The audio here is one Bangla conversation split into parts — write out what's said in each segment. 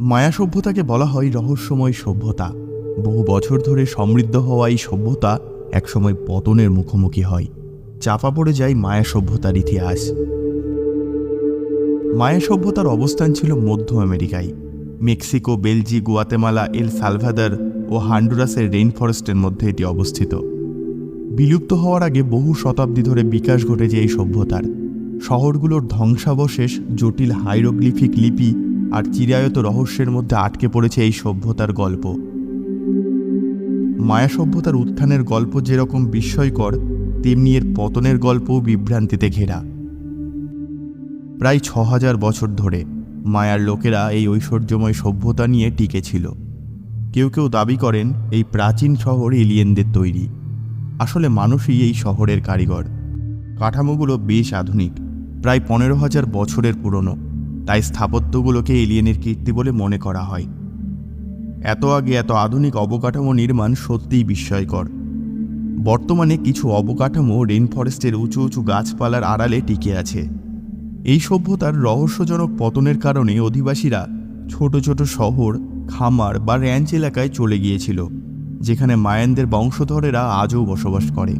মায়া সভ্যতাকে বলা হয় রহস্যময় সভ্যতা। বহু বছর ধরে সমৃদ্ধ হওয়া এই সভ্যতা একসময় পতনের মুখোমুখি হয়। চাপা পড়ে যায় মায়া সভ্যতার ইতিহাস। মায়া সভ্যতার অবস্থান ছিল মধ্য আমেরিকায়। Mexico Belize Guatemala, El Salvador ও হান্ডুরাসের রেইন ফরেস্টের মধ্যে এটি অবস্থিত। বিলুপ্ত হওয়ার আগে বহু শতাব্দী ধরে বিকাশ ঘটেছে এই সভ্যতার। শহরগুলোর ধ্বংসাবশেষ জটিল হাইরোগ্লিফিক লিপি আর চিরায়ত রহস্যের মধ্যে আটকে পড়েছে এই সভ্যতার গল্প। মায়া সভ্যতার উত্থানের গল্প যেরকম বিস্ময়কর, তেমনি এর পতনের গল্পও বিভ্রান্তিতে ঘেরা। প্রায় ছ হাজার বছর ধরে মায়ার লোকেরা এই ঐশ্বর্যময় সভ্যতা নিয়ে টিকে ছিল। কেউ কেউ দাবি করেন, এই প্রাচীন শহর এলিয়েনদের তৈরি। আসলে মানুষই এই শহরের কারিগর। কাঠামোগুলো বেশ আধুনিক, প্রায় পনেরো হাজার বছরের পুরনো। তাই স্থাপত্যগুলোকে এলিয়েনের কীর্তি বলে মনে করা হয়। এত আগে এত আধুনিক অবকাঠামো নির্মাণ সত্যিই বিস্ময়কর। বর্তমানে কিছু অবকাঠামো রেন ফরেস্টের উঁচু উঁচু গাছপালার আড়ালে টিকে আছে। এই সভ্যতার রহস্যজনক পতনের কারণে অধিবাসীরা ছোট ছোট শহর, খামার বা র্যাঞ্চ এলাকায় চলে গিয়েছিল, যেখানে মায়ানদের বংশধরেরা আজও বসবাস করে।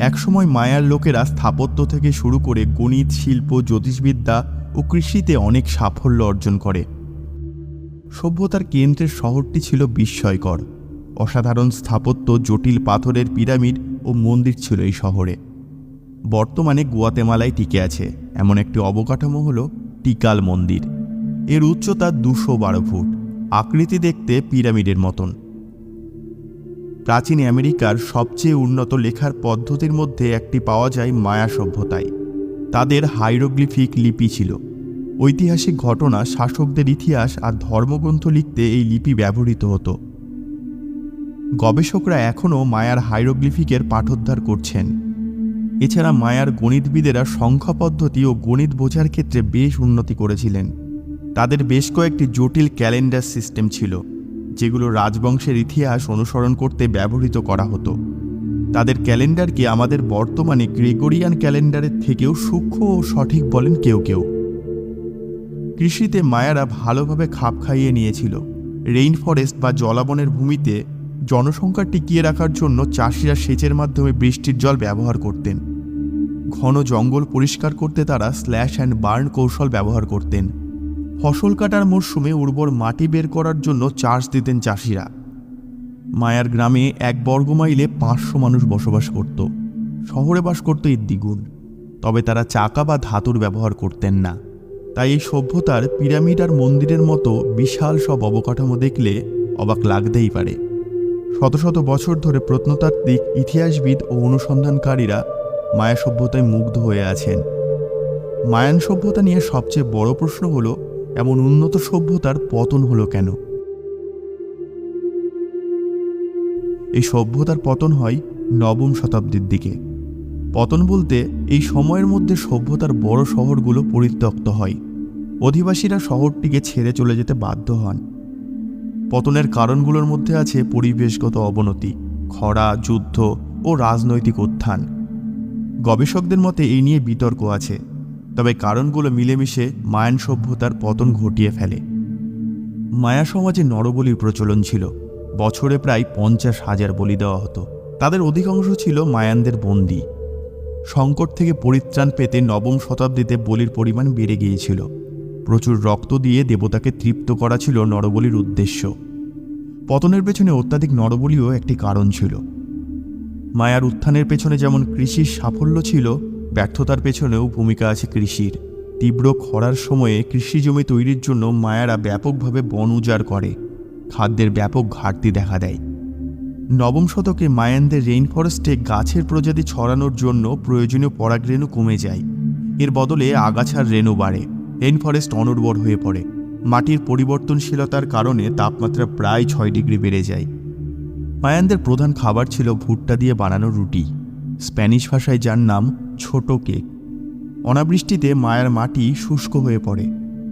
একসময় মায়ার লোকেরা স্থাপত্য থেকে শুরু করে গণিত, শিল্প, জ্যোতিষবিদ্যা ও কৃষিতে অনেক সাফল্য অর্জন করে। সভ্যতার কেন্দ্রের শহরটি ছিল বিস্ময়কর। অসাধারণ স্থাপত্য, জটিল পাথরের পিরামিড ও মন্দির ছিল এই শহরে। বর্তমানে গুয়াতেমালায় টিকে আছে। এমন একটি অবকাঠামো হল টিকাল মন্দির। এর উচ্চতা দুশো বারো ফুট। আকৃতি দেখতে পিরামিডের মতন। প্রাচীন আমেরিকার সবচেয়ে উন্নত লেখার পদ্ধতির মধ্যে একটি পাওয়া যায় মায়া সভ্যতায়। তাদের হাইরোগ্লিফিক লিপি ছিল। ঐতিহাসিক ঘটনা শাসকদের ইতিহাস আর ধর্মগ্রন্থ লিখতে এই লিপি ব্যবহৃত হতো। গবেষকরা এখনও মায়ার হাইরোগ্লিফিকের পাঠোদ্ধার করছেন। এছাড়া মায়ার গণিতবিদেরা সংখ্যা পদ্ধতি ও গণিত বোঝার ক্ষেত্রে বেশ উন্নতি করেছিলেন। তাদের বেশ কয়েকটি জটিল ক্যালেন্ডার সিস্টেম ছিল, যেগুলো রাজবংশের ইতিহাস অনুসরণ করতে ব্যবহৃত করা হতো। তাদের ক্যালেন্ডারকে আমাদের বর্তমানে গ্রেগরিয়ান ক্যালেন্ডারের থেকেও সূক্ষ্ম ও সঠিক বলেন কেউ কেউ। কৃষিতে মায়ারা ভালোভাবে খাপ খাইয়ে নিয়েছিল। রেইন ফরেস্ট বা জলাবনের ভূমিতে জনসংখ্যা টিকিয়ে রাখার জন্য চাষিরা সেচের মাধ্যমে বৃষ্টির জল ব্যবহার করতেন। ঘন জঙ্গল পরিষ্কার করতে তারা স্ল্যাশ অ্যান্ড বার্ন কৌশল ব্যবহার করতেন। ফসল কাটার মরশুমে উর্বর মাটি বের করার জন্য চাষ দিতেন চাষিরা। মায়ার গ্রামে এক বর্গ মাইলে পাঁচশো মানুষ বসবাস করত। শহরে বাস করত এর দ্বিগুণ। তবে তারা চাকা বা ধাতুর ব্যবহার করতেন না। তাই এই সভ্যতার পিরামিড আর মন্দিরের মতো বিশাল সব অবকাঠামো দেখলে অবাক লাগতেই পারে। শত শত বছর ধরে প্রত্নতাত্ত্বিক, ইতিহাসবিদ ও অনুসন্ধানকারীরা মায়া সভ্যতায় মুগ্ধ হয়ে আছেন। মায়ান সভ্যতা নিয়ে সবচেয়ে বড় প্রশ্ন হলো, এমন উন্নত সভ্যতার পতন হলো কেন? এই সভ্যতার পতন হয় নবম শতাব্দীর দিকে। পতন বলতে এই সময়ের মধ্যে সভ্যতার বড় শহরগুলো পরিত্যক্ত হয়। অধিবাসীরা শহরটিকে ছেড়ে চলে যেতে বাধ্য হন। পতনের কারণগুলোর মধ্যে আছে পরিবেশগত অবনতি, খরা, যুদ্ধ ও রাজনৈতিক উত্থান। গবেষকদের মতে এই নিয়ে বিতর্ক আছে, তবে কারণগুলো মিলেমিশে মায়ান সভ্যতার পতন ঘটিয়ে ফেলে। মায়া সমাজে নরবলির প্রচলন ছিল। বছরে প্রায় পঞ্চাশ হাজার বলি দেওয়া হতো। তাদের অধিকাংশ ছিল মায়ানদের বন্দী। সংকট থেকে পরিত্রাণ পেতে নবম শতাব্দীতে বলির পরিমাণ বেড়ে গিয়েছিল। প্রচুর রক্ত দিয়ে দেবতাকে তৃপ্ত করা ছিল নরবলির উদ্দেশ্য। পতনের পেছনে অত্যাধিক নরবলিও একটি কারণ ছিল। মায়ার উত্থানের পেছনে যেমন কৃষির সাফল্য ছিল, ব্যর্থতার পেছনেও ভূমিকা আছে কৃষির। তীব্র খরার সময়ে কৃষি জমি তৈরির জন্য মায়ারা ব্যাপকভাবে বন উজাড় করে। খাদ্যের ব্যাপক ঘাটতি দেখা দেয়। নবম শতকে মায়ানদের রেইন ফরেস্টে গাছের প্রজাতি ছড়ানোর জন্য প্রয়োজনীয় পরাগরেণু কমে যায়। এর বদলে আগাছার রেণু বাড়ে রেইন ফরেস্ট অনুর্বর হয়ে পড়ে। মাটির পরিবর্তনশীলতার কারণে তাপমাত্রা প্রায় ছয় ডিগ্রি বেড়ে যায়। মায়ানদের প্রধান খাবার ছিল ভুট্টা দিয়ে বানানো রুটি। স্প্যানিশ ভাষায় যার নাম ছোট কেক। অনাবৃষ্টিতে মায়ার মাটি শুষ্ক হয়ে পড়ে।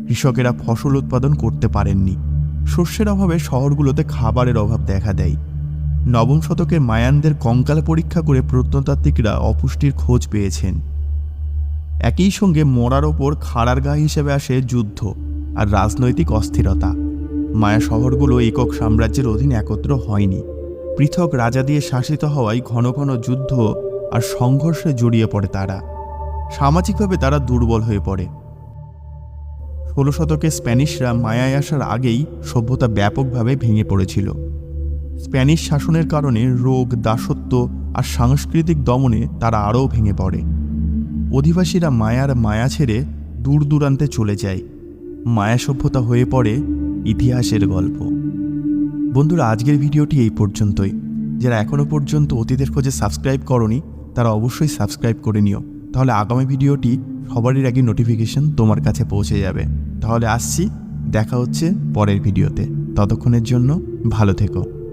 কৃষকেরা ফসল উৎপাদন করতে পারেননি। শস্যের অভাবে শহরগুলোতে খাবারের অভাব দেখা দেয়। নবম শতকের মায়ানদের কঙ্কাল পরীক্ষা করে প্রত্নতাত্ত্বিকরা অপুষ্টির খোঁজ পেয়েছেন। একই সঙ্গে মরার ওপর খাড়ার গা হিসেবে আসে যুদ্ধ আর রাজনৈতিক অস্থিরতা। মায়া শহরগুলো একক সাম্রাজ্যের অধীনে একত্র হয়নি। পৃথক রাজা দিয়ে শাসিত হওয়ায় ঘন ঘন যুদ্ধ আর সংঘর্ষে জড়িয়ে পড়ে তারা। সামাজিকভাবে তারা দুর্বল হয়ে পড়ে। ষোলো শতকে স্প্যানিশরা মায়ায় আসার আগেই সভ্যতা ব্যাপকভাবে ভেঙে পড়েছিল। স্প্যানিশ শাসনের কারণে রোগ, দাসত্ব আর সাংস্কৃতিক দমনে তারা আরও ভেঙে পড়ে। অধিবাসীরা মায়ার মায়া ছেড়ে দূর দূরান্তে চলে যায়। মায়া সভ্যতা হয়ে পড়ে ইতিহাসের গল্প। বন্ধুরা, আজকের ভিডিওটি এই পর্যন্তই। যারা এখনও পর্যন্ত অতীতের খোঁজে সাবস্ক্রাইব করনি, তারা অবশ্যই সাবস্ক্রাইব করে নিও। তাহলে আগামী ভিডিওটি সবারই আগে নোটিফিকেশন তোমার কাছে পৌঁছে যাবে। তাহলে আসছি, দেখা হচ্ছে পরের ভিডিওতে। ততক্ষণের জন্য ভালো থেকো।